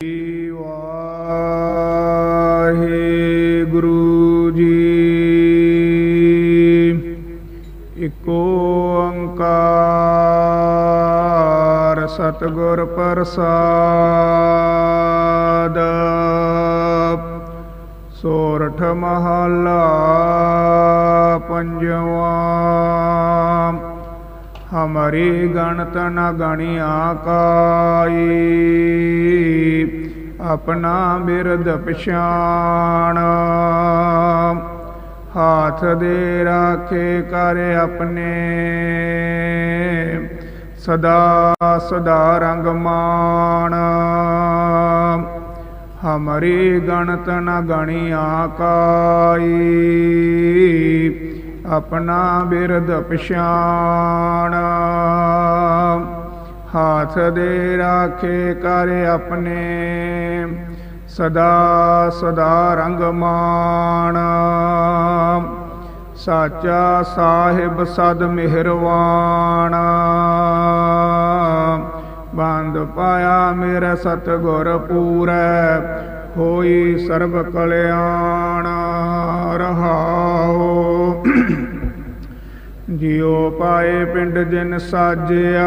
ਵਾਹਿਗੁਰੂ ਜੀ। ਇਕ ਓੰਕਾਰ ਸਤਿਗੁਰ ਪ੍ਰਸਾਦ। ਸੋਰਠ ਮਹਲਾ ਪੰਜਵਾ। ਹਮਾਰੀ ਗਣਤ ਨ ਗਣਿਆ ਕਾਈ ਆਪਣਾ ਬਿਰਦ ਪਛਾਣ। ਹਾਥ ਦੇ ਰਾਖੇ ਕਰ ਆਪਣੇ। ਸਦਾ ਸਦਾ ਰੰਗ ਮਾਣ। ਹਮਰੀ ਗਣਤ ਨ ਗਣਿਆ ਕਾਈ ਆਪਣਾ ਬਿਰਦ ਪਛਾਣ। ਹਾਥ ਦੇ ਰਾਖੇ ਕਰ ਆਪਣੇ ਸਦਾ ਸਦਾ ਰੰਗ ਮਾਣ ਸਾਚਾ ਸਾਹਿਬ ਸਦ ਮਿਹਰਵਾਨ ਬੰਦ ਪਾਇਆ ਮੇਰਾ ਸਤਗੁਰ ਪੂਰੈ ਹੋਈ ਸਰਬ ਕਲਿਆਣ ਰਹਾਓ ਜਿਉ ਪਾਏ ਪਿੰਡ ਜਿਨ ਸਾਜਿਆ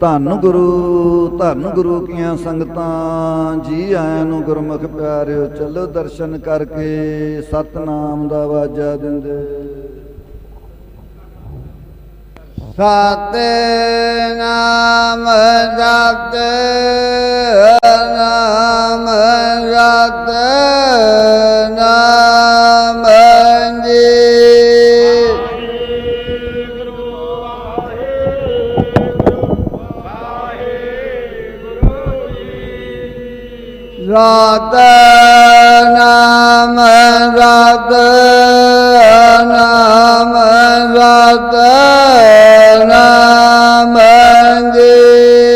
ਧੰਨ ਗੁਰੂ ਧੰਨ ਗੁਰੂ ਕੀਆਂ ਸੰਗਤਾਂ, ਜੀ ਆਇਆਂ ਨੂੰ ਗੁਰਮੁਖ ਪਿਆਰਿਓ, ਚਲੋ ਦਰਸ਼ਨ ਕਰਕੇ ਸਤਨਾਮ ਦਾ ਵਾਜਾ ਦਿੰਦੇ। ਸਤਨਾਮ ਜਤ ਨਾਮ ਜਤ ਰਤ ਨਾਮ ਰਤ ਨਾਮ ਰਤ ਨਾਮ ਜੀ